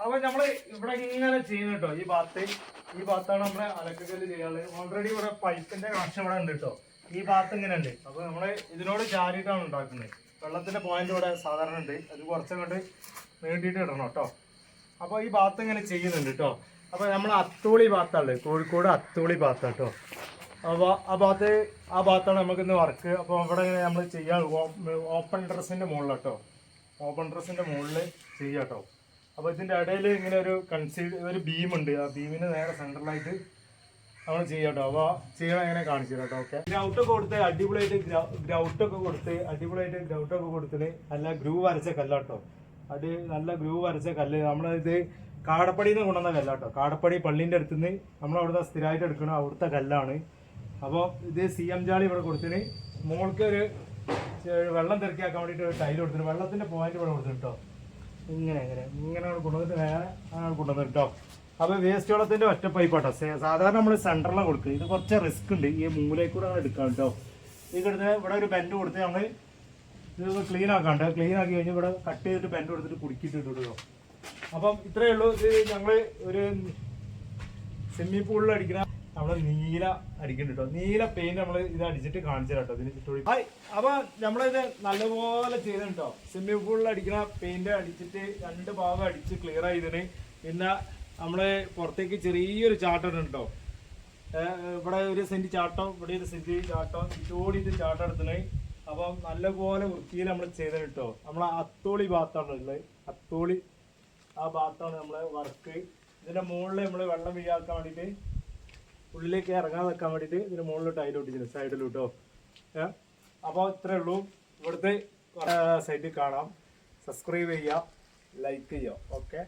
അപ്പൊ നമ്മൾ ഇവിടെ ഇങ്ങനെ ചെയ്യുന്നു കേട്ടോ. ഈ ഭാഗത്ത് ഈ ഭാഗത്താണ് നമ്മളെ അലക്കക്കല്ല് ചെയ്യാനുള്ളത് ഓൾറെഡി ഇവിടെ പൈപ്പിന്റെ കണക്ഷൻ ഇവിടെ ഉണ്ട് കേട്ടോ. ഈ ഭാഗത്ത് ഇങ്ങനെ ഉണ്ട്. അപ്പൊ നമ്മൾ ഇതിനോട് ചാരിയിട്ടാണ് ഉണ്ടാക്കുന്നത്. വെള്ളത്തിന്റെ പോയിന്റ് ഇവിടെ സാധാരണ ഉണ്ട്. അത് കുറച്ചങ്ങോട്ട് നീട്ടിയിട്ട് ഇടണം കേട്ടോ. അപ്പൊ ഈ ഭാഗത്ത് ഇങ്ങനെ ചെയ്യുന്നുണ്ട് കേട്ടോ. അപ്പൊ നമ്മൾ അത്തോളി ഭാഗത്താണ് കോഴിക്കോട് അത്തോളി ഭാഗത്താണ് കേട്ടോ. അപ്പോൾ ആ ഭാഗത്ത് ആ ഭാഗത്താണ് നമുക്ക് ഇന്ന് വർക്ക് അപ്പോൾ ഇവിടെ നമ്മൾ ചെയ്യാൻ ഓപ്പൺ ഡ്രസ്സിന്റെ മുകളിലാട്ടോ ഓപ്പൺ ഡ്രസ്സിന്റെ മുകളിൽ ചെയ്യാം കേട്ടോ. അപ്പോൾ ഇതിന്റെ ഇടയിൽ ഇങ്ങനെ ഒരു കൺസീഡ് ഒരു ബീം ഉണ്ട്. ആ ബീമിന് നേരെ സെൻട്രലായിട്ട് നമ്മൾ ചെയ്യാം കേട്ടോ അപ്പോൾ ചെയ്യണം എങ്ങനെ കാണിച്ചു കേട്ടോ ഓക്കെ ഗ്രൗട്ടൊക്കെ കൊടുത്ത് അടിപൊളിയായിട്ട് ഗ്രൗട്ടൊക്കെ കൊടുത്ത് അടിപൊളിയായിട്ട് ഗ്രൗട്ടൊക്കെ കൊടുത്തിന് നല്ല ഗ്രൂവ് വരച്ച കല്ലാട്ടോ അടി നല്ല ഗ്രൂവ് വരച്ച കല്ല്. നമ്മളിത് കാടപ്പടിയിൽ നിന്ന് കൊണ്ടുവന്ന കല്ലാട്ടോ കാടപ്പടി പള്ളീന്റെ അടുത്ത് നിന്ന് നമ്മൾ അവിടുത്തെ സ്ഥിരമായിട്ട് എടുക്കണം അവിടുത്തെ കല്ലാണ്. അപ്പോൾ ഇത് സി എം ജാളി ഇവിടെ കൊടുത്തിന്. മോൾക്ക് ഒരു വെള്ളം തിരക്കിയാക്കാൻ വേണ്ടിയിട്ട് ഒരു ടൈൽ കൊടുത്തിന്. വെള്ളത്തിന്റെ പോയിന്റ് ഇവിടെ കൊടുത്തിട്ടോ ഇങ്ങനെ ഇങ്ങനെ. ഇങ്ങനെ കൊണ്ടുവന്നിട്ട് വേറെ അങ്ങനെ കൊണ്ടുവന്നിട്ട് കേട്ടോ. അപ്പോൾ വേസ്റ്റ് വെള്ളത്തിന്റെ ഒറ്റ പൈപ്പാട്ടോ സാധാരണ നമ്മൾ സെന്ററിലാണ് കൊടുക്കുക ഇത് കുറച്ച് റിസ്ക് ഉണ്ട്. ഈ മൂലയിൽ കൂടെ അങ്ങനെ എടുക്കാം കേട്ടോ. ഈ കിടന്ന് ഇവിടെ ഒരു ബെൻഡ് കൊടുത്ത് നമ്മൾ ഇത് ക്ലീൻ ആക്കാണ്ട്. ക്ലീൻ ആക്കി കഴിഞ്ഞ് ഇവിടെ കട്ട് ചെയ്തിട്ട് ബെൻഡ് കൊടുത്തിട്ട് കുടിക്കിട്ടിട്ട് കേട്ടോ. അപ്പം ഇത്രയേ ഉള്ളൂ. ഇത് ഞങ്ങൾ ഒരു സ്വിമ്മിംഗ് പൂളിൽ അടിക്കുന്ന നമ്മൾ നീല അടിക്കുന്നുണ്ട് നീല പെയിന്റ് നമ്മൾ ഇത് അടിച്ചിട്ട് കാണിച്ചു കേട്ടോ ഇതിന് ചുറ്റും ഹായ് അപ്പൊ നമ്മളിത് നല്ലപോലെ ചെയ്തിട്ടോ സ്വിമ്മിംഗ് പൂളിൽ അടിക്കുന്ന പെയിന്റ് അടിച്ചിട്ട് രണ്ട് ഭാഗം അടിച്ച് ക്ലിയർ ആയതിന് പിന്നെ നമ്മൾ പുറത്തേക്ക് ചെറിയൊരു ചാട്ടം ഉണ്ട് ഇവിടെ ഒരു സെന്റ് ചാട്ടം ഇവിടെ ഒരു സെന്റ് ചാട്ടം ചൂടിയിട്ട് ചാട്ടം എടുത്തിന് അപ്പം നല്ലപോലെ വൃത്തിയിൽ നമ്മൾ ചെയ്തത് കേട്ടോ നമ്മളെ അത്തോളി ഭാഗത്താണ് ഉള്ളത്. അത്തോളി ആ ഭാഗത്താണ് നമ്മളെ വർക്ക് ഇതിന്റെ മുകളിൽ നമ്മൾ വെള്ളം വീഴാക്കാൻ വേണ്ടിയിട്ട് ഉള്ളിലേക്ക് ഇറങ്ങാൻ വെക്കാൻ വേണ്ടിയിട്ട് ഇതിന് മുകളിലോട്ട് ടൈൽ ഒട്ടിച്ചിട്ടുണ്ട് സൈഡിലോട്ടോ. അപ്പോൾ ഇത്രേ ഉള്ളൂ. ഇവിടുത്തെ സൈറ്റിൽ കാണാം. സബ്സ്ക്രൈബ് ചെയ്യുക ലൈക്ക് ചെയ്യുക. ഓക്കെ